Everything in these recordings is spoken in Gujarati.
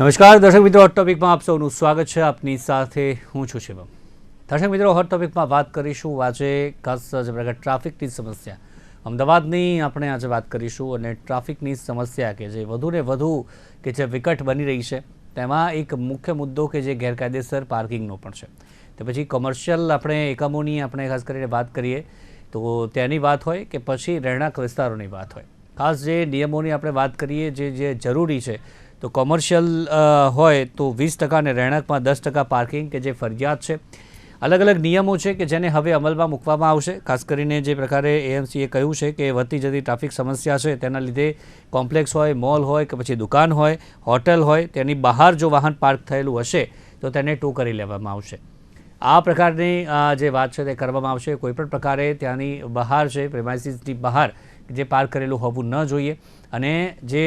નમસ્કાર, દર્શક મિત્રો હોટ ટોપિકમાં આપ સૌનું સ્વાગત છે. આપની સાથે હું છું શિવમ. દર્શક મિત્રો હોટ ટોપિકમાં વાત કરીશું આજે ખાસ જે પ્રકાર ટ્રાફિકની સમસ્યા. અમદાવાદની આપણે આજે વાત કરીશું અને ટ્રાફિકની સમસ્યા કે જે વધુ ને વધુ કે જે વિકટ બની રહી છે, તેમાં એક મુખ્ય મુદ્દો કે જે ગેરકાયદેસર પાર્કિંગનો પણ છે. તે પછી કોમર્શિયલ આપણે એકમોની આપણે ખાસ કરીને વાત કરીએ, તો તેની વાત હોય કે પછી રહેણાંક વિસ્તારોની વાત હોય. ખાસ જે નિયમોની આપણે વાત કરીએ, જે જે જરૂરી છે તો કોમર્શિયલ હોય તો વીસ ટકા અને રહેણાંકમાં દસ ટકા પાર્કિંગ કે જે ફરજિયાત છે. અલગ અલગ નિયમો છે કે જેને હવે અમલમાં મૂકવામાં આવશે. ખાસ કરીને જે પ્રકારે એએમસીએ કહ્યું છે કે વધતી જતી ટ્રાફિક સમસ્યા છે તેના લીધે કોમ્પ્લેક્સ હોય મોલ હોય કે પછી દુકાન હોય હોટલ હોય, તેની બહાર જો વાહન પાર્ક થયેલું હશે તો તેને ટો કરી લેવામાં આવશે. આ પ્રકારની જે વાત છે તે કરવામાં આવશે. કોઈપણ પ્રકારે ત્યાંની બહાર છે પ્રેમાઇસીસની બહાર જે પાર્ક કરેલું હોવું ન જોઈએ. અને જે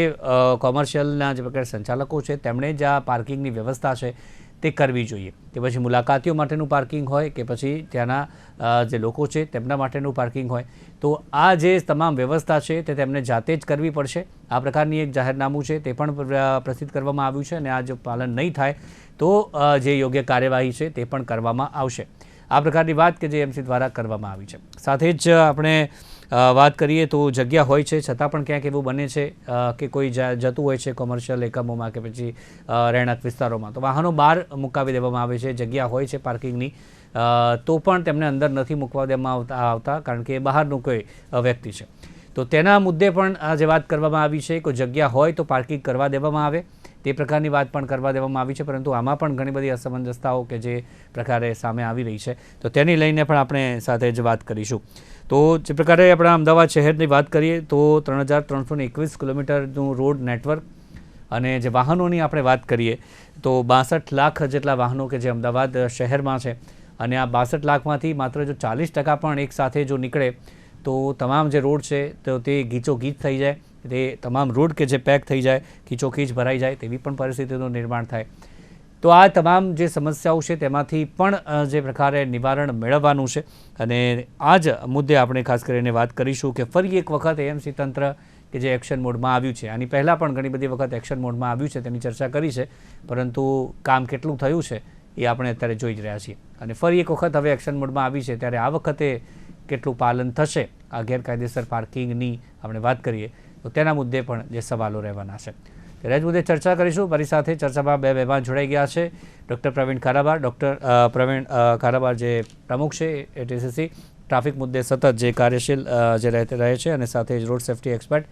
કોમર્શિયલના જે પ્રકારે સંચાલકો છે, તેમણે જ આ પાર્કિંગની વ્યવસ્થા છે તે કરવી જોઈએ. કે પછી મુલાકાતીઓ માટેનું પાર્કિંગ હોય કે પછી ત્યાંના જે લોકો છે તેમના માટેનું પાર્કિંગ હોય. તો આ જે તમામ વ્યવસ્થા છે તે તેમને જાતે જ કરવી પડશે. આ પ્રકારની એક જાહેરનામું છે તે પણ પ્રસિદ્ધ કરવામાં આવ્યું છે અને આ જો પાલન નહીં થાય, તો જે યોગ્ય કાર્યવાહી છે તે પણ કરવામાં આવશે. આ પ્રકારની વાત કે જે એમસી દ્વારા કરવામાં આવી છે. સાથે જ આપણે વાત કરીએ તો જગ્યા હોય છે, છતાં પણ ક્યાંક એવું બને છે કે કોઈ જતું હોય છે કોમર્શિયલ એકમોમાં કે પછી રહેણાંક વિસ્તારોમાં. તો વાહનો બહાર મુકાવી દેવામાં આવે છે, જગ્યા હોય છે પાર્કિંગની તો પણ તેમને અંદર નથી મૂકવા દેવામાં આવતા આવતા, કારણ કે એ બહારનું કોઈ વ્યક્તિ છે. તો તેના મુદ્દે પણ આ જે વાત કરવામાં આવી છે, કોઈ જગ્યા હોય તો પાર્કિંગ કરવા દેવામાં આવે. તે પ્રકારની વાત પણ કરવા દેવામાં આવી છે, પરંતુ આમાં પણ ઘણી બધી અસમંજસતાઓ કે જે પ્રકારે સામે આવી રહી છે. તો તેની લઈને પણ આપણે સાથે જ વાત કરીશું. તો જે પ્રકારે આપણા અમદાવાદ શહેરની વાત કરીએ તો ત્રણ હજાર ત્રણસો એકવીસ કિલોમીટરનું રોડ નેટવર્ક અને જે વાહનોની આપણે વાત કરીએ તો બાસઠ લાખ જેટલા વાહનો કે જે અમદાવાદ શહેરમાં છે અને આ બાસઠ લાખમાંથી માત્ર જો ચાલીસ ટકા પણ એકસાથે જો નીકળે તો તમામ જે રોડ છે તો તે ગીચોગીચ થઈ જાય, તે તમામ રોડ કે જે પેક થઈ જાય ખીચોખીચ ભરાઈ જાય તેવી પણ પરિસ્થિતિનું નિર્માણ થાય. તો આ તમામ જે સમસ્યાઓ છે તેમાંથી પણ જે પ્રકારે નિવારણ મેળવવાનું છે. અને આ જ મુદ્દે આપણે ખાસ કરીને વાત કરીશું કે ફરી એક વખત એએમસી તંત્ર કે જે એક્શન મોડમાં આવ્યું છે, આની પહેલાં પણ ઘણી બધી વખત એક્શન મોડમાં આવ્યું છે, તેની ચર્ચા કરી છે, પરંતુ કામ કેટલું થયું છે એ આપણે અત્યારે જોઈ જ રહ્યા છીએ. અને ફરી એક વખત હવે એક્શન મોડમાં આવી છે, ત્યારે આ વખતે કેટલું પાલન થશે, આ ગેરકાયદેસર પાર્કિંગની આપણે વાત કરીએ, તો તેના મુદ્દે પણ જે સવાલો રહેવાના છે. ત્યારે જ મુદ્દે ચર્ચા કરીશું. મારી સાથે ચર્ચામાં બે મહેમાન જોડાઈ ગયા છે. ડૉક્ટર પ્રવીણ ખારાબાર ડૉક્ટર પ્રવીણ ખારાબાર જે પ્રમુખ છે એટીસીસી ટ્રાફિક મુદ્દે સતત જે કાર્યશીલ જે રહે રહે છે અને સાથે જ road safety expert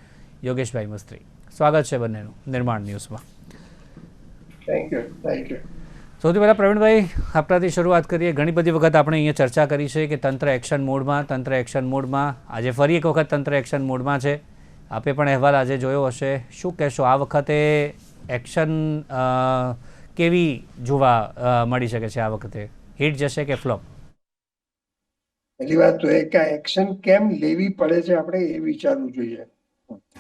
Yogeshbhai Mistry. સ્વાગત છે બંનેનું નિર્માણ ન્યૂઝમાં. થેન્ક યુ થેન્ક યુ સૌથી પહેલાં પ્રવીણભાઈ આપણાથી શરૂઆત કરીએ. ઘણી બધી વખત આપણે અહીંયા ચર્ચા કરી છે કે તંત્ર એક્શન મોડમાં તંત્ર એક્શન મોડમાં. આજે ફરી એક વખત તંત્ર એક્શન મોડમાં છે. આપે પણ અહેવાલ આજે જોયો હશે. શું કહેશો? આ વખતે એક્શન કેવી જોવા મળી શકે છે આ વખતે? હિટ જશે કે ફ્લોપ? પહેલી વાત તો એ કે એક્શન કેમ લેવી પડે છે આપણે એ વિચારવું જોઈએ.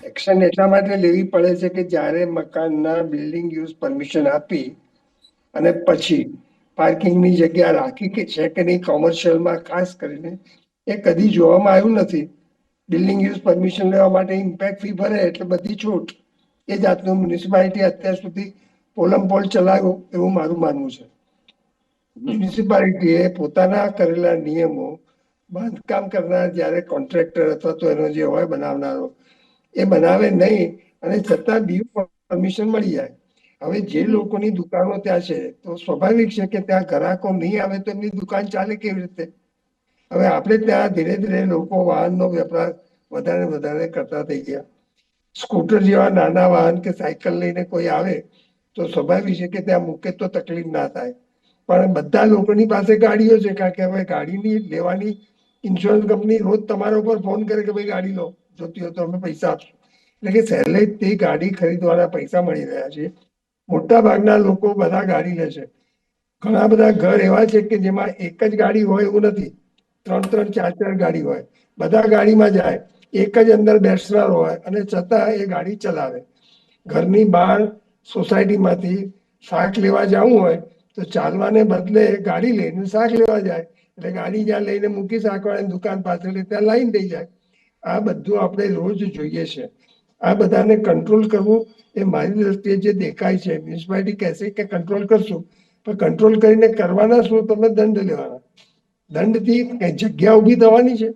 એક્શન એટલા માટે લેવી પડે છે કે જ્યારે મકાનના બિલ્ડિંગ યુઝ પરમિશન આપી અને પછી પાર્કિંગની જગ્યા રાખી કે છે કે નહીં કોમર્શિયલમાં ખાસ કરીને એ કદી જોવામાં આવ્યું નથી. બિલ્ડિંગ યુઝ પરમિશન લેવા માટે ઇમ્પેક્ટ ફી ભરે એટલે બધી છૂટ. એ જાતનું મ્યુનિસિપાલિટી અત્યાર સુધી પોલમ પોલ ચલાવ્યો એવું મારું માનવું છે. મ્યુનિસિપાલિટીએ પોતાના કરેલા નિયમો બાંધકામ કરનાર જ્યારે કોન્ટ્રાક્ટર અથવા તો એનો જે હોય બનાવનારો, એ બનાવે નહીં અને છતાં બીયુ પરમિશન મળી જાય. હવે જે લોકોની દુકાનો ત્યાં છે, તો સ્વાભાવિક છે કે ત્યાં ગ્રાહકો નહીં આવે તો એમની દુકાન ચાલે કેવી રીતે? હવે આપણે ત્યાં ધીરે ધીરે લોકો વાહનનો વેપાર વધારે વધારે કરતા થઈ ગયા. સ્કૂટર જેવા નાના વાહન કે સાયકલ લઈને કોઈ આવે તો સ્વાભાવિક છે કે ત્યાં મૂકે તો તકલીફ ના થાય. પણ બધા લોકોની પાસે ગાડીઓ છે, કારણ કે હવે ગાડીની લેવાની ઇન્સ્યોરન્સ કંપની રોજ તમારા ઉપર ફોન કરે કે ભાઈ ગાડી લો, જોતી હોય તો અમે પૈસા આપશું. એટલે કે સહેલે તે ગાડી ખરીદવાના પૈસા મળી રહ્યા છે. મોટા ભાગના લોકો બધા ગાડી લે છે. ઘણા બધા ઘર એવા છે કે જેમાં એક જ ગાડી હોય એવું નથી. ત્રણ ત્રણ ચાર ચાર ગાડી હોય. બધા ગાડીમાં જાય. એક જ અંદર બેસનાર હોય અને છતાં એ ગાડી ચલાવે. ઘરની બહાર સોસાયટીમાંથી શાક લેવા જવું હોય તો ચાલવાને બદલે ગાડી લઈને શાક લેવા જાય. એટલે ગાડી જ્યાં લઈને મૂકી શાકવાળાની દુકાન એટલે ત્યાં લાઈન થઈ જાય. આ બધું આપણે રોજ જોઈએ છે. આ બધાને કંટ્રોલ કરવું એ મારી દ્રષ્ટિએ જે દેખાય છે. મ્યુનિસિપાલિટી કહેશે કે કંટ્રોલ કરશું. પણ કંટ્રોલ કરીને કરવાના શું? તમે દંડ લેવાના. દંડથી કઈ જગ્યા ઊભી થવાની છે?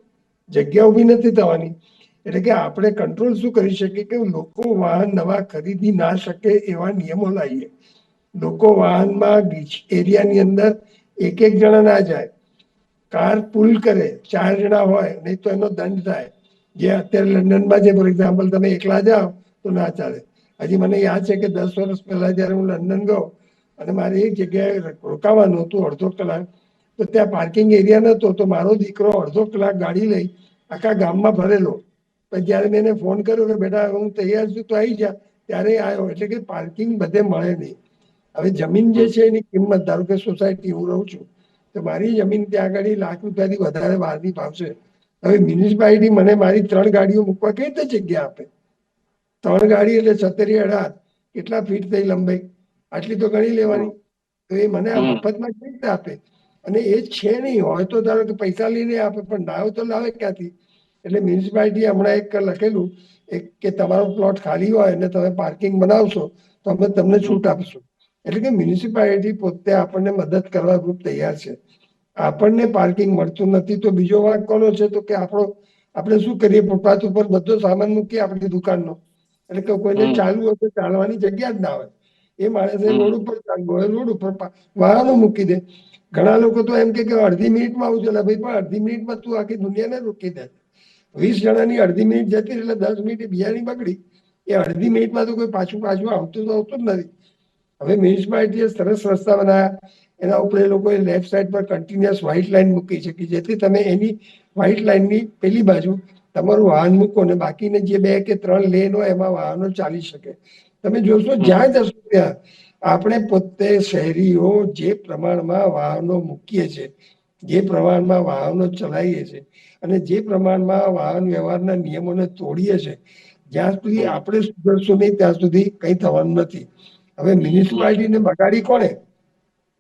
જગ્યા ઊભી નથી થવાની. એટલે કે આપણે કંટ્રોલ શું કરી શકીએ કે લોકો વાહન નવા ખરીદી ના શકે એવા નિયમો લાવીએ. લોકો વાહનમાં એરિયાની અંદર એક એક જણા ના જાય. કાર પુલ કરે, ચાર જણા હોય, નહીં તો એનો દંડ થાય. જે અત્યારે લંડનમાં છે ફોર એક્ઝામ્પલ તમે એકલા જાઓ તો ના ચાલે. હજી મને યાદ છે કે દસ વર્ષ પહેલા જ્યારે હું લંડન ગયો અને મારે એક જગ્યાએ રોકાવાનું હતું અડધો કલાક તો ત્યાં પાર્કિંગ એરિયા નહોતો તો મારો દીકરો અડધો કલાક ગાડી લઈ આખા ગામમાં ભરેલો. પછી જ્યારે મેં એને ફોન કર્યો કે બેટા હું તૈયાર છું તો આવી જા. ત્યારે આવ્યો એટલે કે પાર્કિંગ બધે મળે નહીં. હવે જમીન જે છે એની કિંમત ધારો કે સોસાયટી હું રહું છું તો મારી જમીન ત્યાં આગળ લાખ રૂપિયાથી વધારે બહારની ભાવશે. હવે મ્યુનિસિપાલિટી મને મારી ત્રણ ગાડીઓ મૂકવા કઈ રીતે જગ્યા આપે? ત્રણ ગાડી એટલે સત્તરી અઢાર. કેટલા ફીટ થઈ લંબાઈ? આટલી તો ગણી લેવાની. તો એ મને આ મફતમાં કેવી રીતે આપે? અને એ છે નહીં હોય તો ધારો કે પૈસા લઈને આપે પણ ના હોય તો લાવે ક્યાંથી? એટલે મ્યુનિસિપાલિટી હમણાં એક લખેલું એક કે તમારો પ્લોટ ખાલી હોય અને તમે પાર્કિંગ બનાવશો તો અમે તમને છૂટ આપશું. એટલે કે મ્યુનિસિપાલિટી પોતે આપણને મદદ કરવા ખૂબ તૈયાર છે. આપણને પાર્કિંગ મળતું નથી તો બીજો વાંક કોનો છે? તો કે આપણો આપણે શું કરીએ? ફૂટપાથ ઉપર બધો સામાન મૂકીએ આપણી દુકાનનો. એટલે કે કોઈને ચાલવું હોય તો ચાલવાની જગ્યા જ ના હોય. એ માણસે રોડ ઉપર ચાલવું હોય રોડ ઉપર વાહનો મૂકી દે. ઘણા લોકો તો એમ કે અડધી મિનિટમાં આવું છે ભાઈ, પણ અડધી મિનિટમાં તું આખી દુનિયાને રોકી દે. વીસ જણાની અડધી મિનિટ જતી એટલે દસ મિનિટ બીજાની બગડી. એ અડધી મિનિટમાં તો કોઈ પાછું પાછું આવતું તો આવતું જ નથી. હવે મ્યુનિસિપાલિટીએ સરસ રસ્તા બનાવ્યા. એના ઉપર એ લોકોએ લેફ્ટ સાઈડ પર કન્ટિન્યુઅસ વ્હાઇટ લાઈન મૂકી છે કે જેથી તમે એની વ્હાઇટ લાઈનની પેલી બાજુ તમારું વાહન મૂકો ને બાકીને જે બે કે ત્રણ લેન હોય એમાં વાહનો ચાલી શકે. તમે જોશો જ્યાં જશો ત્યાં આપણે પોતે શહેરીઓ જે પ્રમાણમાં વાહનો મૂકીએ છીએ, જે પ્રમાણમાં વાહનો ચલાવીએ છીએ અને જે પ્રમાણમાં વાહન વ્યવહારના નિયમોને તોડીએ છીએ, જ્યાં સુધી આપણે સુધરશું નહીં ત્યાં સુધી કંઈ થવાનું નથી. હવે મ્યુનિસિપાલિટીને બગાડી કોણે?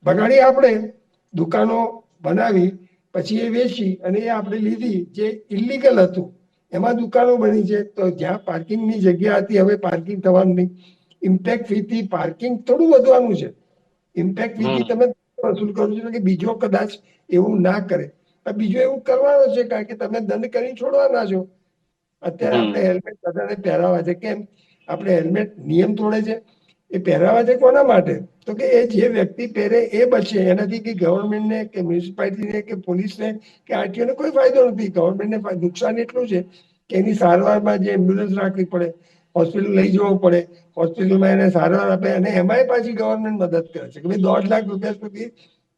બગાડી આપણે. દુકાનો બનાવી, પછી એ વેચી અને એ આપણે લીધી, જે ઇલીગલ હતું. એમાં દુકાનો બની છે. તો જ્યાં પાર્કિંગની જગ્યા હતી, હવે પાર્કિંગ થવાનું નહીં. ઇમ્પેક્ટ ફીથી પાર્કિંગ થોડું વધવાનું છે. ઇમ્પેક્ટ ફીથી તમે વસૂલ કરો છો કે બીજો કદાચ એવું ના કરે. બીજો એવું કરવાનો છે કારણ કે તમે દંડ કરી છોડવાના છો. અત્યારે આપણે હેલ્મેટ બધાને પહેરાવા છે. કેમ? આપણે હેલ્મેટ નિયમ તોડે છે. એ પહેરાવા છે કોના માટે? તો કે એ જે વ્યક્તિ પહેરે એ બચે. એનાથી કે ગવર્મેન્ટને કે મ્યુનિસિપાલિટીને કે પોલીસને કે આરટીઓને કોઈ ફાયદો નથી. ગવર્મેન્ટને નુકસાન એટલું છે કે એની સારવારમાં જે એમ્બ્યુલન્સ રાખવી પડે હોસ્પિટલ લઈ જવો પડે. હોસ્પિટલમાં એને સારવાર આપે અને એમાંય પાછી ગવર્મેન્ટ મદદ કરે છે. કે ભાઈ દોઢ લાખ રૂપિયા સુધી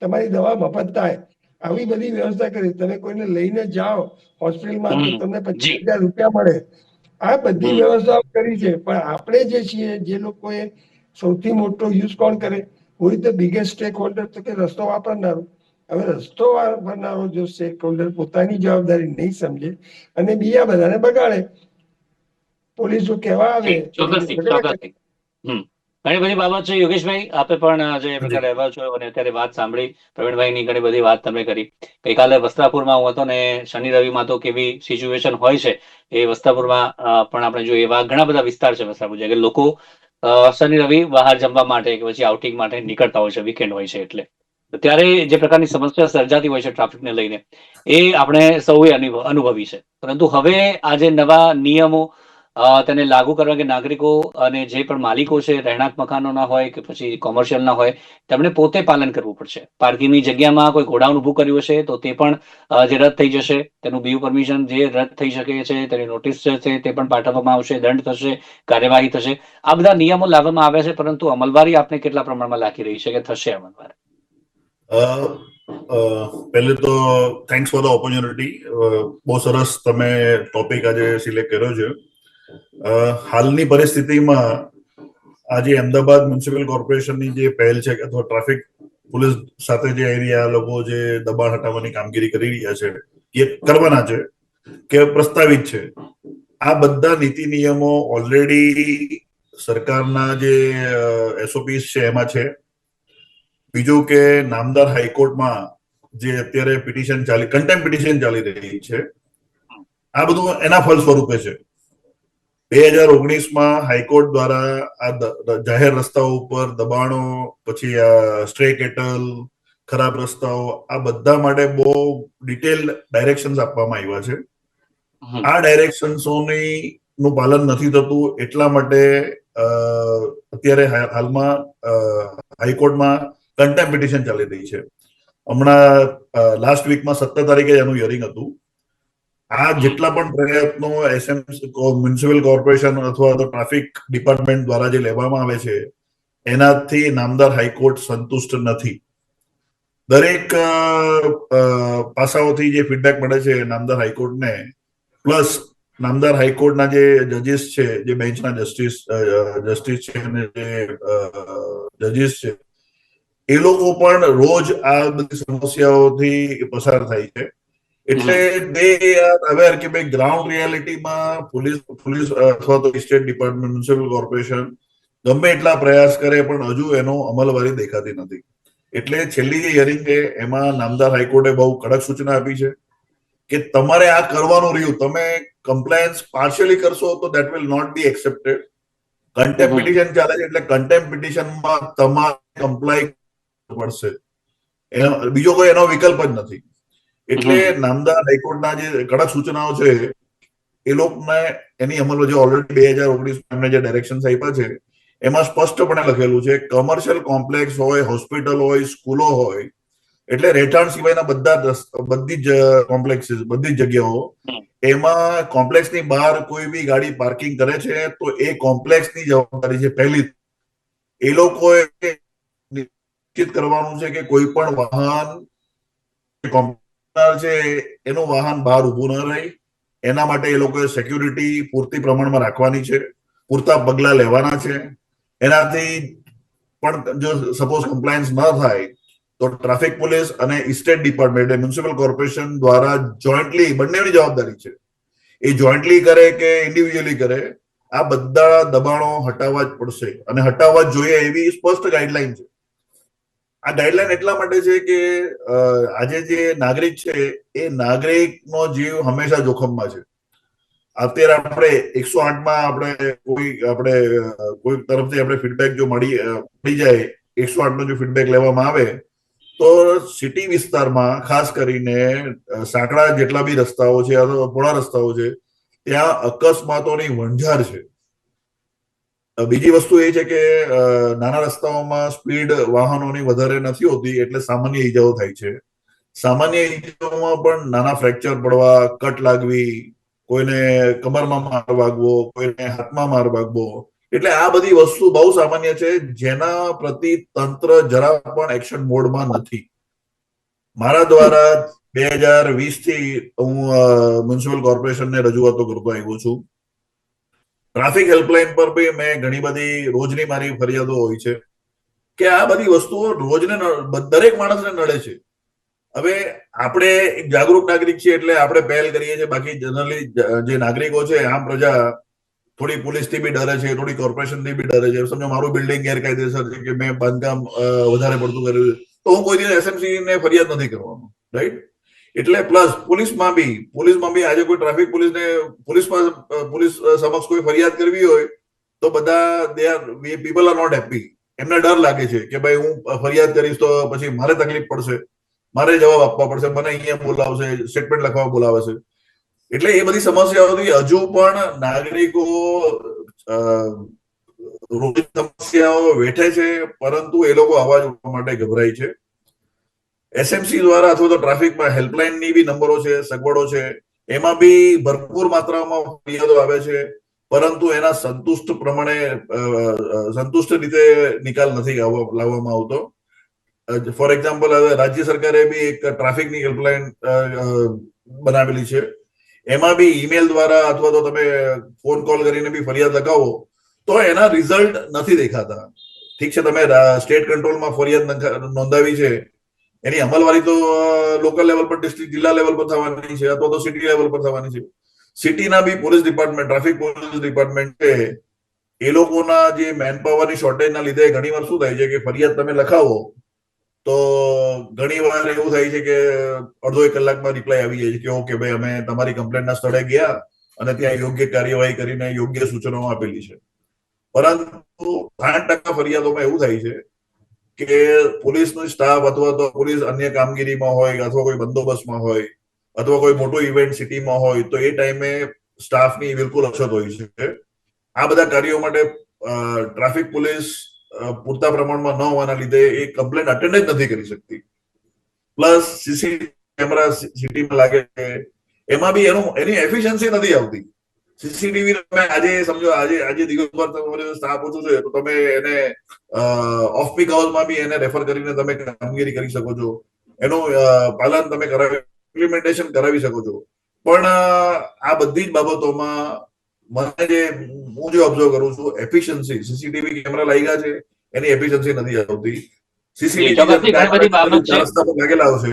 તમારી દવા મફત થાય. આવી બધી વ્યવસ્થા કરી. તમે કોઈને લઈને જાઓ હોસ્પિટલમાં તો તમને પચીસ હજાર રૂપિયા મળે. આ બધી વ્યવસ્થાઓ કરી છે. પણ આપણે જે છીએ જે લોકોએ સૌથી મોટો યુઝ કોણ કરે? Who is the biggest stake holder તો કે રસ્તો વાપરનારો. હવે રસ્તો વાપરનારો જો સ્ટેક હોલ્ડર પોતાની જવાબદારી નહીં સમજે અને બીજા બધાને બગાડે પોલીસો કહેવા આવે ચોક્કસથી ચોક્કસથી. હમ. ઘણી બધી બાબત છે. યોગેશભાઈ આપે પણ જે. પ્રકારે રહેવા છો અને અત્યારે વાત સાંભળી. પ્રવીણભાઈની ઘણી બધી વાત તમે કરી. ગઈકાલે વસ્ત્રાપુરમાં હું હતો ને શનિ રવિમાં તો કેવી સિચ્યુએશન હોય છે એ વસ્ત્રાપુરમાં પણ આપણે જોઈએ એવા ઘણા બધા વિસ્તાર છે વસ્ત્રાપુર જે કે લોકો શનિ રવિ બહાર જમવા માટે કે પછી આઉટિંગ માટે નીકળતા હોય છે વીકેન્ડ હોય છે એટલે. ત્યારે જે પ્રકારની સમસ્યા સર્જાતી હોય છે ટ્રાફિકને લઈને એ આપણે સૌએ અનુભવી છે. પરંતુ હવે આ જે નવા નિયમો તેને લાગુ કરવા કે નાગરિકો અને જે પણ માલિકો છે, રહેણાંક મકાનોના હોય કે પછી કોમર્શિયલના હોય, તેમણે પોતે પાલન કરવું પડશે. પાર્કિંગની જગ્યામાં કોઈ ગોડાઉન ઊભું કર્યું હશે, તો તે પણ જે રદ થઈ જશે. તેનું બીયુ પરમિશન જે રદ થઈ શકે છે, તેની નોટિસ છે, તે પણ પાઠવવામાં આવશે, દંડ થશે, કાર્યવાહી થશે. આ બધા નિયમો લાવવામાં આવ્યા છે, પરંતુ અમલવારી આપને કેટલા પ્રમાણમાં લાગી રહી છે કે થશે અમલવારી? પહેલે તો થેન્ક્સ ફોર ધ ઓપોર્ચ્યુનિટી બહુ સરસ તમે ટોપિક આજે સિલેક્ટ કર્યો છે. હાલની પરિસ્થિતિમાં આજે અમદાવાદ મ્યુનિસિપલ કોર્પોરેશનની જે પહેલ છે, અથવા ટ્રાફિક પોલીસ સાથે જે એરિયા લોકો જે દબાણ હટાવવાની કામગીરી કરી રહ્યા છે, એ કરવાના છે કે પ્રસ્તાવિત છે. આ બધા નીતિ નિયમો ઓલરેડી સરકારના જે એસઓપીસ છે, એમાં છે. બીજું કે નામદાર હાઈકોર્ટમાં જે અત્યારે પિટિશન ચાલી કન્ટેમ્પ પિટિશન ચાલી રહી છે, આ બધું એના ફળ સ્વરૂપે છે. બે હજાર ઓગણીસમાં હાઈકોર્ટ દ્વારા આ જાહેર રસ્તાઓ ઉપર દબાણો પછી આ સ્ટ્રે કેટલ ખરાબ રસ્તાઓ આ બધા માટે બહુ ડિટેલ ડાયરેક્શન્સ આપવામાં આવ્યા છે. આ ડાયરેક્શન્સોની નું પાલન નથી થતું એટલા માટે અત્યારે હાલમાં હાઈકોર્ટમાં કન્ટેમ્પિટિશન ચાલી રહી છે. હમણાં લાસ્ટ વીકમાં સત્તર તારીખે એનું હિયરિંગ હતું. આ જેટલા પણ પ્રયત્નો એસએમ મ્યુનિસિપલ કોર્પોરેશન અથવા તો ટ્રાફિક ડિપાર્ટમેન્ટ દ્વારા જે લેવામાં આવે છે, એનાથી નામદાર હાઈકોર્ટ સંતુષ્ટ નથી. દરેક પાસાઓથી જે ફીડબેક મળે છે નામદાર હાઈકોર્ટને પ્લસ નામદાર હાઈકોર્ટના જે જજીસ છે, જે બેન્ચના જસ્ટિસ જસ્ટિસ છે અને જે જજીસ છે, એ લોકો પણ રોજ આ બધી સમસ્યાઓથી પસાર થાય છે. એટલે દે આર અવેર કે ભાઈ ગ્રાઉન્ડ રિયાલિટીમાં પોલીસ પોલીસ અથવા તો સ્ટેટ ડિપાર્ટમેન્ટ મ્યુનિસિપલ કોર્પોરેશન ગમે એટલા પ્રયાસ કરે પણ હજુ એનો અમલવારી દેખાતી નથી. એટલે છેલ્લી જે હિયરિંગ છે એમાં નામદાર હાઈકોર્ટે બહુ કડક સૂચના આપી છે કે તમારે આ કરવાનું રહ્યું. તમે કમ્પ્લાયન્સ પાર્શિયલી કરશો તો that will not be accepted contempt petition ચાલે છે એટલે કન્ટેમ્પ પિટિશનમાં તમારે કમ્પ્લાય પડશે. એનો બીજો કોઈ એનો વિકલ્પ જ નથી. એટલે નામદાર હાઈકોર્ટના જે કડક સૂચનાઓ છે એ લોકોને એની અમલ જે ઓલરેડી બે હજાર ઓગણીસ એમને જે ડાયરેક્શન આપ્યા છે એમાં સ્પષ્ટપણે લખેલું છે કમર્શિયલ કોમ્પ્લેક્સ હોય હોસ્પિટલ હોય સ્કૂલો હોય એટલે રહેઠાણ સિવાયના બધા બધી જ કોમ્પ્લેક્સ બધી જ જગ્યાઓ એમાં એમાં કોમ્પ્લેક્સની બહાર કોઈ બી ગાડી પાર્કિંગ કરે છે તો એ કોમ્પ્લેક્સની જવાબદારી છે પહેલી. એ લોકોએ નિશ્ચિત કરવાનું છે કે કોઈ પણ વાહન કોમ્પ્યુટર છે એનું વાહન બહાર ઊભું ન રહે, એના માટે એ લોકોએ સિક્યુરિટી પૂરતી પ્રમાણમાં રાખવાની છે, પૂરતા પગલા લેવાના છે. એનાથી પણ જો સપોઝ કમ્પ્લાયન્સ ન થાય, તો ટ્રાફિક પોલીસ અને સ્ટેટ ડિપાર્ટમેન્ટ મ્યુનિસિપલ કોર્પોરેશન દ્વારા જોઈન્ટલી બંનેની જવાબદારી છે. એ જોઈન્ટલી કરે કે ઇન્ડિવિજ્યુઅલી કરે, આ બધા દબાણો હટાવવા જ પડશે. અને હટાવવા જોઈએ એવી સ્પષ્ટ ગાઈડલાઈન છે. આ ગાઈડલાઈન એટલા માટે છે કે આજે જે નાગરિક છે, એ નાગરિકનો જીવ હંમેશા જોખમમાં છે. અત્યારે આપણે એકસો આઠમાં આપણે કોઈ આપણે, કોઈ તરફથી આપણે ફીડબેક જો મળી મળી જાય, એકસો આઠનો જો ફીડબેક લેવામાં આવે, તો સિટી વિસ્તારમાં ખાસ કરીને સાંકડા જેટલા બી રસ્તાઓ છે, અથવા પોળા રસ્તાઓ છે, ત્યાં અકસ્માતોની વણઝાર છે. બીજી વસ્તુ એ છે કે નાના રસ્તાઓમાં સ્પીડ વાહનોની વધારે નથી હોતી એટલે સામાન્ય ઈજાઓ થાય છે. સામાન્ય ઈજાઓમાં પણ નાના ફ્રેક્ચર પડવા, કટ લાગવી, કોઈને કમરમાં માર વાગવો, કોઈને હાથમાં માર વાગવો, એટલે આ બધી વસ્તુ બહુ સામાન્ય છે, જેના પ્રતિ તંત્ર જરા પણ એક્શન મોડમાં નથી. મારા દ્વારા બે હજાર વીસથી હું મ્યુનિસિપલ કોર્પોરેશનને રજૂઆતો કરતો આવ્યો છું. ટ્રાફિક હેલ્પલાઇન પર બી મેં ઘણી બધી રોજની મારી ફરિયાદો હોય છે કે આ બધી વસ્તુઓ રોજને દરેક માણસને નડે છે. હવે આપણે એક જાગૃત નાગરિક છીએ એટલે આપણે પહેલ કરીએ છીએ. બાકી જનરલી જે નાગરિકો છે, આમ પ્રજા થોડી પોલીસથી બી ડરે છે, થોડી કોર્પોરેશનથી બી ડરે છે. સમજો મારું બિલ્ડિંગ ગેરકાયદેસર છે કે મેં બાંધકામ વધારે પડતું કર્યું તો હું કોઈ દિવસ એસએમસી ને ફરિયાદ નથી કરવાનો. રાઈટ? એટલે પ્લસ પોલીસમાં બી પોલીસમાં બી આજે કોઈ ટ્રાફિક પોલીસને, પોલીસમાં પોલીસ સમક્ષ કોઈ ફરિયાદ કરવી હોય, તો બધા they are people are not happy એમને ડર લાગે છે કે ભાઈ હું ફરિયાદ કરીશ તો પછી મારે તકલીફ પડશે. મારે જવાબ આપવા પડશે, મને અહીંયા બોલાવશે સ્ટેટમેન્ટ લખવા બોલાવે છે. એટલે એ બધી સમસ્યાઓથી હજુ પણ નાગરિકો રોજ સમસ્યાઓ વેઠે છે, પરંતુ એ લોકો અવાજ ઉઠવા માટે ગભરાય છે. એસએમસી દ્વારા અથવા તો ટ્રાફિકમાં હેલ્પલાઇનની બી નંબરો છે, સગવડો છે, એમાં બી ભરપૂર માત્રામાં ફરિયાદો આવે છે, પરંતુ એના સંતુષ્ટ પ્રમાણે સંતુષ્ટ રીતે નિકાલ નથી લાવવામાં આવતો. ફોર એક્ઝામ્પલ, હવે રાજ્ય સરકારે બી એક ટ્રાફિકની હેલ્પલાઇન બનાવેલી છે. એમાં બી ઈમેલ દ્વારા અથવા તો તમે ફોન કોલ કરીને બી ફરિયાદ લગાવો, તો એના રિઝલ્ટ નથી દેખાતા. ઠીક છે, તમે સ્ટેટ કંટ્રોલમાં ફરિયાદ નોંધાવી છે એની અમલવારી તો લોકલ લેવલ પર ડિસ્ટ્રિક્ટ જિલ્લા લેવલ પર થવાની છે, અથવા તો સિટી લેવલ પર થવાની છે. સિટીના બી police department traffic police department છે. એ લોકોના જે મેન પાવરની શોર્ટેજના લીધે ઘણી વાર શું થાય છે કે ફરિયાદ તમે લખાવો, તો ઘણી વાર એવું થાય છે કે અડધો એક કલાકમાં રિપ્લાય આવી જાય છે કે ઓકે ભાઈ, અમે તમારી કમ્પ્લેન્ટના સ્થળે ગયા અને ત્યાં યોગ્ય કાર્યવાહી કરીને યોગ્ય સૂચનો આપેલી છે. પરંતુ સાઠ ટકા ફરિયાદોમાં એવું થાય છે કે પોલીસનો સ્ટાફ અથવા તો પોલીસ અન્ય કામગીરીમાં હોય અથવા કોઈ બંદોબસ્તમાં હોય અથવા કોઈ મોટો ઇવેન્ટ સિટીમાં હોય તો એ ટાઈમે સ્ટાફની બિલકુલ અછત હોય છે. આ બધા કાર્યો માટે ટ્રાફિક પોલીસ પૂરતા પ્રમાણમાં ન હોવાના લીધે એ કમ્પ્લેન અટેન્ડ જ નથી કરી શકતી. પ્લસ સીસી કેમેરા સિટીમાં લાગે છે. એમાં બી એનું, એની એફિશિયન્સી નથી આવતી. સીસીટીવી તમે આજે સમજો આજે આજે દિવસભર તમારે સ્ટાફ ઓછો છે તો તમે એને ઓફ પીકમાં બી એને રેફર કરીને તમે કામગીરી કરી શકો છો. એનું પાલન તમે કરાવી ઇમ્પ્લિમેન્ટેશન કરાવી શકો છો. પણ આ બધી જ બાબતોમાં મને જે હું જે ઓબ્ઝર્વ કરું છું એફિશિયન્સી સીસીટીવી કેમેરા લાગ્યા છે એની એફિશિયન્સી નથી આવતી. પર લાગેલા આવશે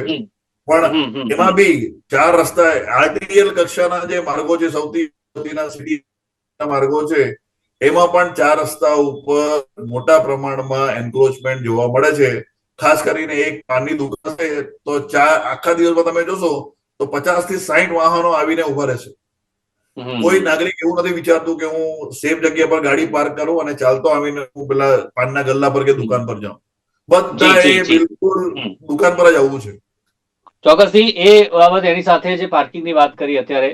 પણ એમાં બી ચાર રસ્તા આરટીએલ કક્ષાના જે માર્ગો છે સૌથી સૌથીના સિટી માર્ગો છે. એમાં પણ ચાર રસ્તા ઉપર મોટા પ્રમાણમાં એન્ક્રોચમેન્ટ જોવા મળે છે. ખાસ કરીને એક પાનની દુકાન છે તો ચાર આખા દિવસમાં તમે જોશો તો પચાસથી સાહીઠ વાહનો આવીને ઊભા રહેશે. કોઈ નાગરિક એવું નથી વિચારતું કે હું સેફ જગ્યા પર ગાડી પાર્ક કરું અને ચાલતો આવીને હું પેલા પાનના ગલ્લા પર કે દુકાન પર જાઉં. બધા એ બિલકુલ દુકાન પર જ આવવું છે. ચોક્કસથી એ બાબત એની સાથે જે પાર્કિંગની વાત કરી અત્યારે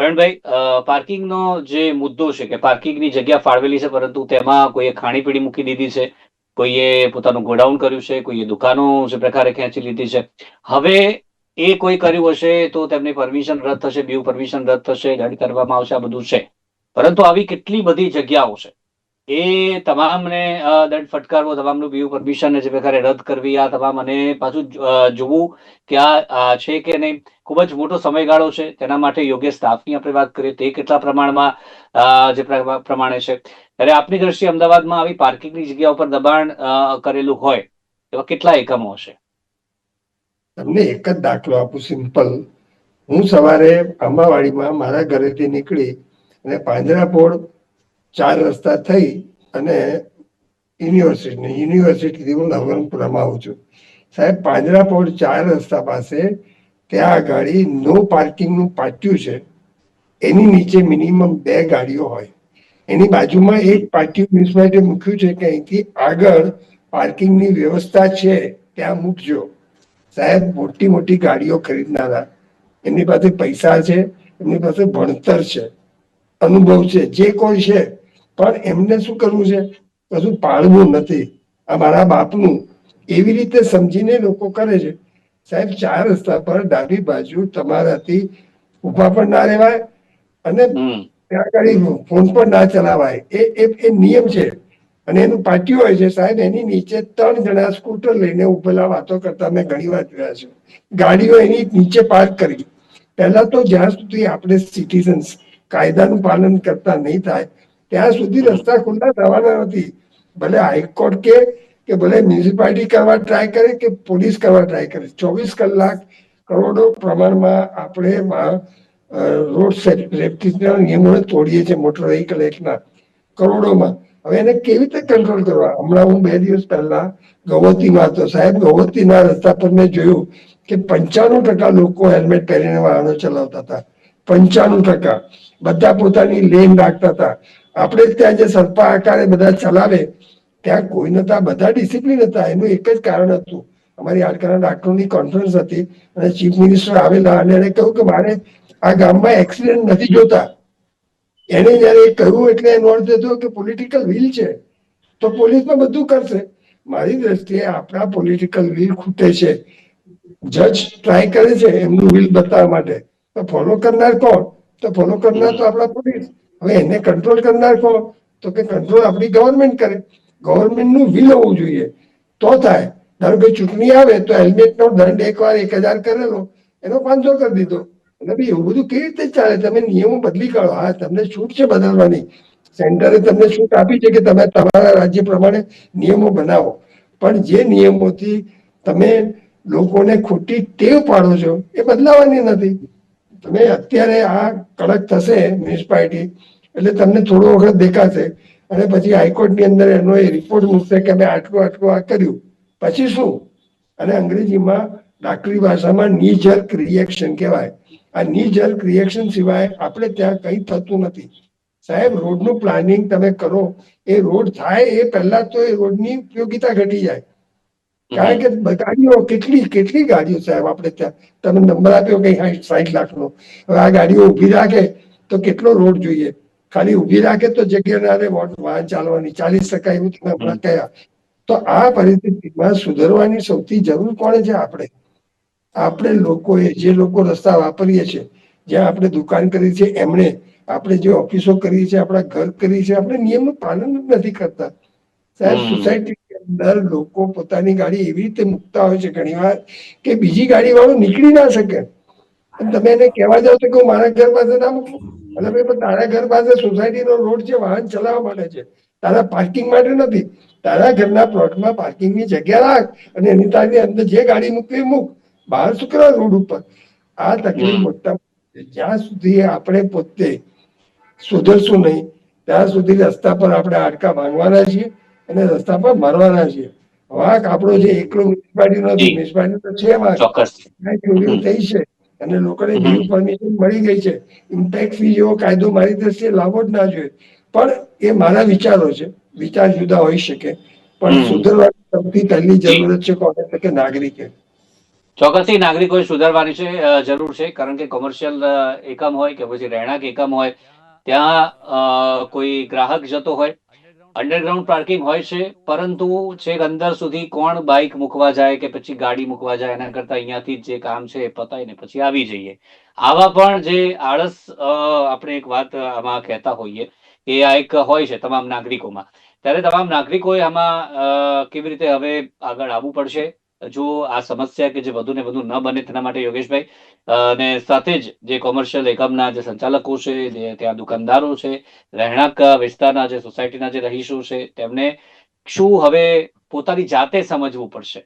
અ, પાર્કિંગનો જે મુદ્દો છે કે પાર્કિંગની જગ્યા ફાળવેલી છે પરંતુ તેમાં કોઈએ ખાણીપીણી મૂકી દીધી છે કોઈએ પોતાનું ગોડાઉન કર્યું છે કોઈએ દુકાનો જે પ્રકારે ખેંચી લીધી છે. હવે એ કોઈ કર્યું હશે તો તેમની પરમિશન રદ થશે બ્યુ પરમિશન રદ થશે દંડ કરવામાં આવશે આ બધું છે. પરંતુ આવી કેટલી બધી જગ્યાઓ છે એ તમામને દંડ ફટકારવો, તમામનું બીયું પરમિશન છે પ્રકારે રદ કરવી, આ તમામ અને પાછું જોવું કે આ છે કે નહીં, ખૂબ જ મોટો સમયગાળો છે. તેના માટે યોગ્ય સ્ટાફની આપણે વાત કરીએ, તે કેટલા પ્રમાણમાં જે પ્રમાણે છે. ત્યારે આપની દ્રષ્ટિએ અમદાવાદમાં આવી પાર્કિંગની જગ્યા ઉપર દબાણ કરેલું હોય, એવા કેટલા એકમો હશે? તમને એક જ દાખલો આપું સિમ્પલ હું સવારે આંબાવાડીમાં મારા ઘરેથી નીકળી અને પાંજરાપોળ ચાર રસ્તા થઈ અને યુનિવર્સિટી યુનિવર્સિટીથી હું નવરંગપુરામાં આવું છું. સાહેબ પાંજરાપોળ ચાર રસ્તા પાસે ત્યાં ગાડી નો પાર્કિંગનું પાટિયું છે. એની નીચે મિનિમમ બે ગાડીઓ હોય. એની બાજુમાં એક પાટિયું મ્યુનિસિપાલિટી મૂક્યું છે કે અહીંથી આગળ પાર્કિંગની વ્યવસ્થા છે, ત્યાં મૂકજો. સાહેબ, મોટી મોટી ગાડીઓ ખરીદનારા. એમની પાસે પૈસા છે, એમની પાસે ભણતર છે, અનુભવ છે, જે કોઈ છે પણ એમને શું કરવું છે? કશું પાળવું નથી. આ મારા બાપનું એવી રીતે સમજીને લોકો કરે છે. સાહેબ ચાર રસ્તા પર ડાબી બાજુ તમારાથી ઊભા પણ ના રહેવાય અને ત્યાં આગળ ફોન પણ ના ચલાવાય. એ એ નિયમ છે. અને એનું પાટિયું હોય છે. સાહેબ એની નીચે ત્રણ જણા સ્કૂટર લઈને ઉભેલા વાતો કરતા મેં ઘણી વાર જોયા છે. ગાડીઓ એની નીચે પાર્ક કરી પહેલા તો જ્યાં સુધી આપણે સિટીઝન્સ કાયદાનું પાલન કરતા નહીં થાય ત્યાં સુધી રસ્તા ખુલ્લા થવાના નથી. ભલે હાઈકોર્ટ કે કે ભલે મ્યુનિસિપાલિટી કરવા ટ્રાય કરે કે પોલીસ કરવા ટ્રાય કરે. ચોવીસ કલાક કરોડો પ્રમાણમાં આપણે રોડ સેફ્ટીના નિયમોને તોડીએ છીએ મોટર વ્હીકલ એક્ટના કરોડોમાં. હવે એને કેવી રીતે કંટ્રોલ કરવા? હમણાં હું બે દિવસ પહેલા ગૌવતીમાં હતો. સાહેબ ગૌવતીના રસ્તા પર મેં જોયું કે પંચાણું ટકા લોકો હેલ્મેટ પહેરીને વાહનો ચલાવતા હતા. પંચાણું ટકા. બધા પોતાની લેન રાખતા હતા. આપણે ત્યાં જે સર્પા આકારે બધા ચલાવે, ત્યાં કોઈ નતા, બધા ડિસિપ્લિન હતા. એનું એક જ કારણ હતું. અમારી આજકાલના ડાક્ટરોની કોન્ફરન્સ હતી અને ચીફ મિનિસ્ટર આવેલા અને એને કહ્યું કે મારે આ ગામમાં એક્સિડન્ટ નથી જોતા. એને જયારે કહ્યું એટલે એનો અર્થ હતો કે પોલિટિકલ વિલ છે. તો પોલીસમાં બધું કરશે. મારી દ્રષ્ટિએ આપણા પોલિટિકલ વિલ ખૂટે છે. જજ ટ્રાય કરે છે એમનું વિલ બતાવવા માટે. તો ફોલો કરનાર કોણ? તો ફોલો કરનાર તો આપણા પોલીસ હવે એને કંટ્રોલ કરનાર કોણ? તો કે કંટ્રોલ આપણી ગવર્મેન્ટ કરે. ગવર્મેન્ટનું વિલ હોવું જોઈએ. તો થાય. ધારો કે ચૂંટણી આવે તો હેલ્મેટનો દંડ એકવાર એક હજાર કરેલો. એનો પાંચસો કરી દીધો. એટલે ભાઈ એવું બધું કેવી રીતે ચાલે? તમે નિયમો બદલી કાઢો. હા, તમને છૂટ છે બદલવાની. સેન્ટરે તમને છૂટ આપી છે કે તમે તમારા રાજ્ય પ્રમાણે નિયમો બનાવો. પણ જે નિયમોથી તમે લોકોને ખોટી ટેવ પાડો છો, એ બદલાવાની નથી. તમે અત્યારે આ કડક થશે મ્યુનિસિપાલિટી એટલે તમને થોડો વખત દેખાશે. અને પછી હાઈકોર્ટની અંદર એનો એ રિપોર્ટ મૂકશે કે અમે આટલું આટલું આ કર્યું. પછી શું? અને અંગ્રેજીમાં ડાક્ટરી ભાષામાં નીજર્ક રિએક્શન કહેવાય. આ નીજર્ક રિએક્શન સિવાય આપણે ત્યાં કંઈ થતું નથી. સાહેબ, રોડનું પ્લાનિંગ તમે કરો. એ રોડ થાય એ પહેલા તો એ રોડની ઉપયોગિતા ઘટી જાય. કારણ કે ગાડીઓ કેટલી કેટલી ગાડીઓ સાહેબ આપણે ત્યાં તમે નંબર આપ્યો કે સાઠ લાખ નો હવે આ ગાડીઓ ઊભી રાખે તો કેટલો રોડ જોઈએ? ખાલી ઊભી રાખે તો જગ્યા વાહન ચાલવાની. ચાલી શકાય એવું તમે હમણાં કહ્યા તો આ પરિસ્થિતિમાં સુધરવાની સૌથી જરૂર કોણે છે આપણે? આપણે લોકોએ જે લોકો રસ્તા વાપરીએ છીએ જ્યાં આપણે દુકાન કરી છે એમણે આપણે જે ઓફિસો કરી છે આપણા ઘર કરી છે આપણે નિયમનું પાલન નથી કરતા. સાહેબ સોસાયટી અંદર લોકો પોતાની ગાડી એવી રીતે મૂકતા હોય છે ઘણીવાર કે બીજી ગાડી વાળો નીકળી ના શકે. તમે એને કહેવા જાવ તો કે હું મારા ઘર પાસે ના મૂકું. અને ભાઈ તારા ઘર પાસે સોસાયટીનો રોડ છે વાહન ચલાવવા માટે છે. તારા પાર્કિંગ માટે નથી. તારા ઘરના પ્લોટમાં પાર્કિંગની જગ્યા રાખ અને એની તારી અંદર જે ગાડી મૂકવી મૂક. બહાર શું રોડ ઉપર. આ તકલીફ મોટા જ્યાં સુધી આપણે પોતે સુધરશું નહીં ત્યાં સુધી રસ્તા પર આપણે હાડકા ભાંગવાના છીએ. અને રસ્તા પર મરવાના છીએ. વાંક આપણો જે એકલો મ્યુનિસિપાલિટી જી. મ્યુનિસિપાલિટી તો છે વાંક ચોરીઓ થઈ છે અને લોકોને હમ. પરમિશન મળી ગઈ છે. ઇમ્પેક્ટ ફી જેવો કાયદો મારી દ્રષ્ટિએ લાવવો જ ના જોઈએ. પણ એ મારા વિચારો છે. વિચાર જુદા હોઈ શકે. પણ સુધરવાની સૌથી પહેલી જરૂરત છે કોને એટલે કે નાગરિકે. ચોક્કસથી નાગરિકોએ સુધારવાની છે જરૂર છે. કારણ કે કોમર્શિયલ એકમ હોય કે પછી રહેણાંક એકમ હોય ત્યાં કોઈ ગ્રાહક જતો હોય અંડરગ્રાઉન્ડ પાર્કિંગ હોય છે, પરંતુ છેક અંદર સુધી કોણ બાઇક મૂકવા જાય કે પછી ગાડી મૂકવા જાય, એના કરતા અહીંયાથી જે કામ છે એ પતાઈને પછી આવી જઈએ. આવા પણ જે આળસ આપણે એક વાત આમાં કહેતા હોઈએ એ આ એક હોય છે તમામ નાગરિકોમાં. ત્યારે તમામ નાગરિકોએ આમાં કેવી રીતે હવે આગળ આવવું પડશે? જો આ સમસ્યા કે જે વધુ ને વધુ ન બને તેના માટે યોગેશભાઈ, અને સાથે જ જે કોમર્શિયલ એકમના જે સંચાલકો છે, જે ત્યાં દુકાનદારો છે, રહેણાંક વિસ્તારના જે સોસાયટીના જે રહીશો છે, તેમને શું હવે પોતાની જાતે સમજવું પડશે?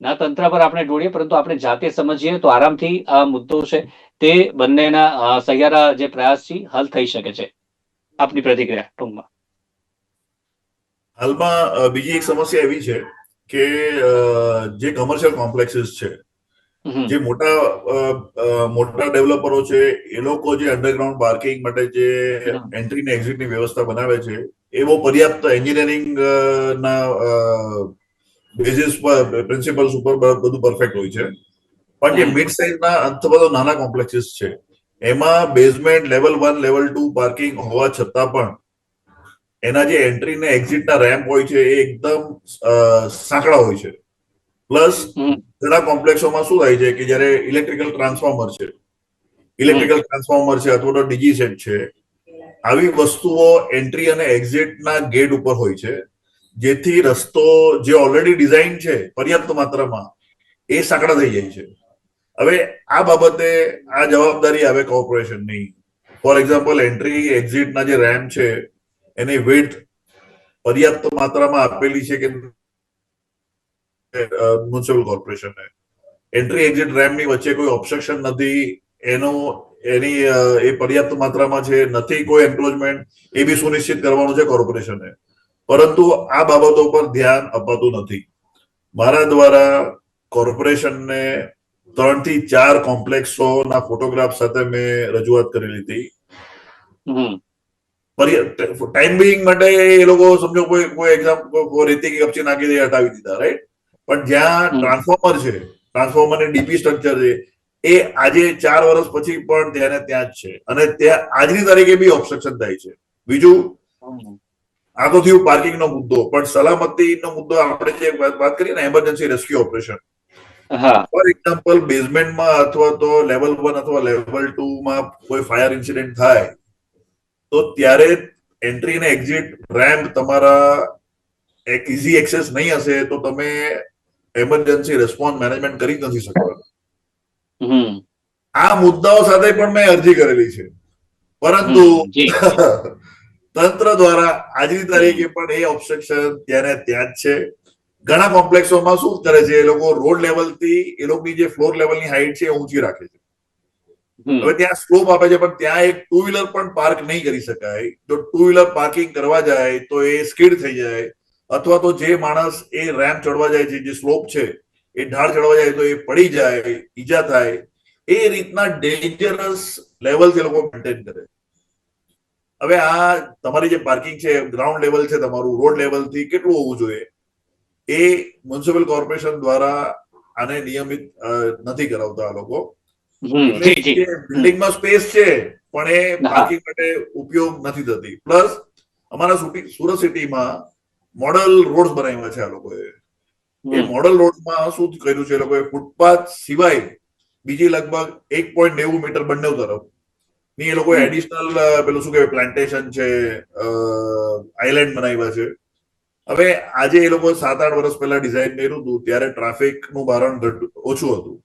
ના તંત્ર પર આપણે દોડીએ, પરંતુ આપણે જાતે સમજીએ તો આરામથી આ મુદ્દો છે તે બંનેના સહિયારા જે પ્રયાસથી હલ થઈ શકે છે. આપની પ્રતિક્રિયા ટૂંકમાં. હાલમાં બીજી એક સમસ્યા એવી છે કે જે કમર્શિયલ કોમ્પ્લેક્સીસ છે જે મોટા મોટા ડેવલપરો છે એ લોકો જે અંડરગ્રાઉન્ડ પાર્કિંગ માટે જે. એન્ટ્રી ને એક્ઝિટની વ્યવસ્થા બનાવે છે એ બહુ પર્યાપ્ત એન્જિનિયરિંગ ના બેઝિસ પર પ્રિન્સિપલ્સ ઉપર બધું પરફેક્ટ હોય છે પણ જે. મિડ સાઇઝના અથવા તો નાના કોમ્પ્લેક્સીસ છે એમાં basement level one level two parking હોવા છતાં પણ એના જે એન્ટ્રી ને એક્ઝિટના રેમ્પ હોય છે એ એકદમ સાંકડા હોય છે. પ્લસ ઘણા કોમ્પ્લેક્સોમાં શું થાય છે કે જ્યારે ઇલેક્ટ્રિકલ ટ્રાન્સફોર્મર છે ઇલેક્ટ્રિકલ ટ્રાન્સફોર્મર છે અથવા તો ડીજીસેટ છે આવી વસ્તુઓ એન્ટ્રી અને એક્ઝિટના ગેટ ઉપર હોય છે જેથી રસ્તો જે ઓલરેડી ડિઝાઇન છે પર્યાપ્ત માત્રામાં એ સાંકડા થઈ જાય છે. હવે આ બાબતે આ જવાબદારી આવે કોર્પોરેશનની ફોર એક્ઝામ્પલ એન્ટ્રી એક્ઝિટના જે રેમ્પ છે એની વેટ પર્યાપ્ત માત્રામાં આપેલી છે કે મ્યુનિસિપલ કોર્પોરેશને એન્ટ્રી એક્ઝિટ રેમ્પની વચ્ચે કોઈ ઓબ્સ્ટ્રક્શન નથી, એનું, એની એ પર્યાપ્ત માત્રામાં છે, નથી કોઈ એમ્પ્લોયમેન્ટ એ બી સુનિશ્ચિત કરવાનું છે કોર્પોરેશને પરંતુ આ બાબતો પર ધ્યાન અપાતું નથી. મારા દ્વારા કોર્પોરેશનને ત્રણથી ચાર કોમ્પ્લેક્સોના ફોટોગ્રાફ સાથે મેં રજૂઆત કરેલી હતી. ટાઈમ બિંગ માટે એ લોકો સમજો કોઈ કોઈ એક્ઝામ રેતી કે કપચી નાખી દે હટાવી દીધા રાઈટ પણ જ્યાં ટ્રાન્સફોર્મર છે ટ્રાન્સફોર્મર ને ડીપી સ્ટ્રક્ચર છે એ આજે ચાર વર્ષ પછી પણ ત્યાં ત્યાં જ છે. અને ત્યાં આજની તારીખે બી ઓબ્સ્ટ્રક્શન થાય છે. બીજું આ તો થયું પાર્કિંગ નો મુદ્દો પણ સલામતીનો મુદ્દો આપણે જે વાત કરીએ ને એમરજન્સી રેસ્ક્યુ ઓપરેશન હા. ફોર એક્ઝામ્પલ બેઝમેન્ટમાં અથવા તો લેવલ વન અથવા લેવલ ટુ માં કોઈ ફાયર ઇન્સિડન્ટ થાય તો ત્યારે એન્ટ્રી અને એક્ઝિટ રેમ્પ તમારા એક ઇઝી એક્સેસ નહીં હશે તો તમે એમરજન્સી રિસ્પોન્સ મેનેજમેન્ટ કરી નથી શકવાના. આ મુદ્દાઓ સાથે પણ મેં અરજી કરેલી છે. પરંતુ તંત્ર દ્વારા આજની તારીખે પણ એ ઓબ્સ્ટ્રક્શન ત્યારે ત્યાં જ છે. ઘણા કોમ્પ્લેક્સોમાં શું કરે છે એ લોકો રોડ લેવલથી એ લોકોની જે ફ્લોર લેવલની હાઈટ છે એ ઊંચી રાખે છે. હવે ત્યાં સ્લોપ આપે છે, પણ ત્યાં એક ટુ વ્હીલર પણ પાર્ક નહીં કરી શકાય. જો ટુ વ્હીલર પાર્કિંગ કરવા જાય, તો એ સ્કીડ થઈ જાય. અથવા તો જે માણસ એ રેમ્પ ચડવા જાય છે, જે સ્લોપ છે, એ ઢાળ ચડવા જાય તો એ પડી જાય, ઈજા થાય. એ રીતના ડેન્જરસ લેવલ એ લોકો મેન્ટેન કરે. હવે આ તમારી જે પાર્કિંગ છે ગ્રાઉન્ડ લેવલ છે તમારું રોડ લેવલથી કેટલું હોવું જોઈએ? એ મ્યુનિસિપલ કોર્પોરેશન દ્વારા આને નિયમિત નથી કરાવતા આ લોકો. બિલ્ડિંગમાં સ્પેસ છે પણ એ પાર્કિંગ માટે ઉપયોગ નથી થતી. પ્લસ અમારા સુરત સિટીમાં મોડલ રોડ બનાવ્યા છે આ લોકોએ. એ મોડલ રોડમાં શું કર્યું છે એ લોકોએ? ફૂટપાથ સિવાય બીજી લગભગ એક પોઈન્ટ નેવું મીટર બંને તરફની એ લોકોએ એડિશનલ પેલું શું કહેવાય? પ્લાન્ટેશન છે આઇલેન્ડ બનાવ્યા છે. હવે આજે એ લોકો સાત આઠ વર્ષ પહેલા ડિઝાઇન કર્યું હતું ત્યારે ટ્રાફિકનું ભારણ ઘટ- ઓછું હતું.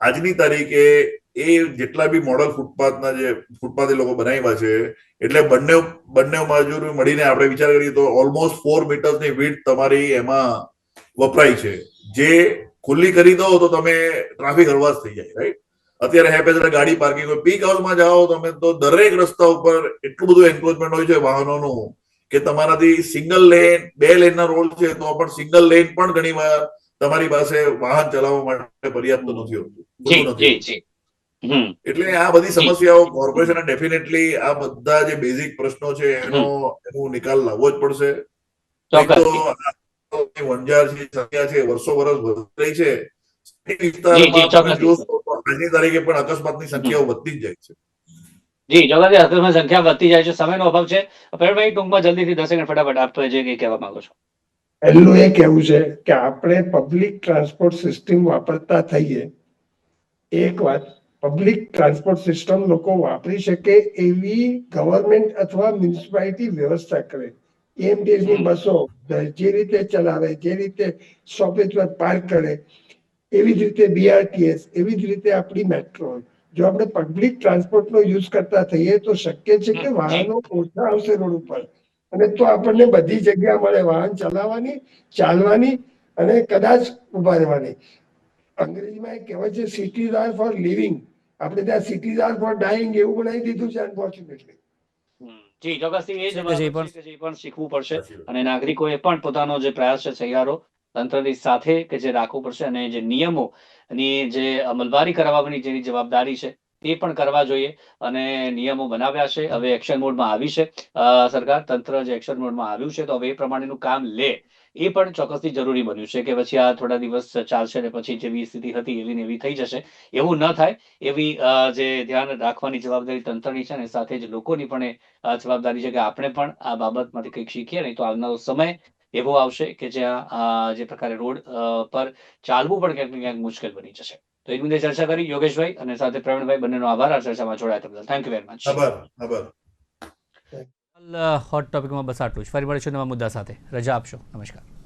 આજની તારીખે એ જેટલા બી મોડલ ફૂટપાથના જે ફૂટપાથ એ લોકો બનાવ્યા છે, એટલે બંને બંને મજૂર મળીને આપણે વિચાર કરીએ તો ઓલમોસ્ટ ફોર મીટર્સની વીટ તમારી એમાં વપરાય છે. જે ખુલ્લી કરી દો તો તમે ટ્રાફિક હળવાશ થઈ જાય રાઈટ અત્યારે હેપેઝર ગાડી પાર્કિંગ પીક હાઉસમાં જાઓ તમે તો દરેક રસ્તા ઉપર એટલું બધું એન્ક્લોઝમેન્ટ હોય છે વાહનોનું કે તમારાથી સિંગલ લેન બે લેનના રોડ છે તો પણ સિંગલ લેન પણ ઘણી વાર તમારી પાસે વાહન ચલાવવા માટે પર્યાપ્ત નથી હોતું. એટલે આ બધી સમસ્યાઓ કોર્પોરેશન ડેફિનેટલી આ બધા જે બેઝિક પ્રશ્નો છે એનો એનો નિકાલ લાવવો જ પડશે. તો છે સંખ્યા છે વર્ષો વર્ષ વધી રહી છે આજની તારીખે પણ અકસ્માતની સંખ્યાઓ વધતી જ જાય છે. જી ચોક્કસ. અકસ્માત સંખ્યા વધતી જાય છે. સમયનો અભાવ છે. પ્રવીણભાઈ ટૂંકમાં જલ્દીથી દસ સેકન્ડ ફટાફટ આપતો જે કહેવા માંગો છો? પહેલું એ કહેવું છે કે આપણે પબ્લિક ટ્રાન્સપોર્ટ સિસ્ટમ વાપરતા થઈએ એક વાત પબ્લિક ટ્રાન્સપોર્ટ સિસ્ટમ લોકો વાપરી શકે એવી ગવર્મેન્ટ અથવા મ્યુનિસિપાલિટી વ્યવસ્થા કરે એમટીએસની હમ. બસો જે રીતે ચલાવે જે રીતે સ્ટોપેજ પર પાર્ક કરે એવી જ રીતે બીઆરટીએસ એવી જ રીતે આપણી મેટ્રો જો આપણે પબ્લિક ટ્રાન્સપોર્ટનો યુઝ કરતા થઈએ તો શક્ય છે કે હમ. વાહનો ઓછા આવશે રોડ ઉપર અને તો આપણને બધી જગ્યા મળે વાહન ચલાવવાની ચાલવાની અને કદાચ ઊભા રહેવાની અંગ્રેજીમાં એક કહેવાય છે સિટીઝ આર ફોર લિવિંગ આપણે ત્યાં સિટીઝ આર ફોર ડાઈંગ એવું બનાવી દીધું છે અનફોર્ચ્યુનેટલી. જી ચોક્કસથી એ જ પણ- શીખવું પડશે. અને નાગરિકોએ પણ પોતાનો જે પ્રયાસ છે સહિયારો તંત્રની સાથે કે જે રાખવું પડશે અને જે નિયમો ની જે અમલવારી કરાવવાની જેની જવાબદારી છે એ પણ કરવા જોઈએ. અને નિયમો બનાવ્યા છે. હવે એક્શન મોડમાં આવી છે. સરકાર તંત્ર જે એક્શન મોડમાં આવ્યું છે, તો હવે એ પ્રમાણેનું કામ લે. એ પણ ચોક્કસથી જરૂરી બન્યું છે કે પછી આ થોડા દિવસ ચાલશે ને પછી જેવી સ્થિતિ હતી એવી ને એવી થઈ જશે. એવું ન થાય. એવી જે ધ્યાન રાખવાની જવાબદારી તંત્રની છે ને સાથે જ લોકોની પણ જવાબદારી છે કે આપણે પણ આ બાબતમાંથી કંઈક શીખીએ નહીં તો આવનારો સમય એવો આવશે કે જ્યાં જે પ્રકારે રોડ પર ચાલવું પણ ક્યાંક ને ક્યાંક મુશ્કેલ બની જશે. તો એક મુદ્દે ચર્ચા કરી. યોગેશભાઈ અને સાથે પ્રવીણભાઈ બંનેનો આભાર. આ ચર્ચામાં જોડાયા તે બદલ થેન્ક યુ વેરી મચ આભાર. આભાર હોટ ટોપિકમાં બસ આટલું જ. ફરી મળીશું નવા મુદ્દા સાથે. રજા આપશો. નમસ્કાર.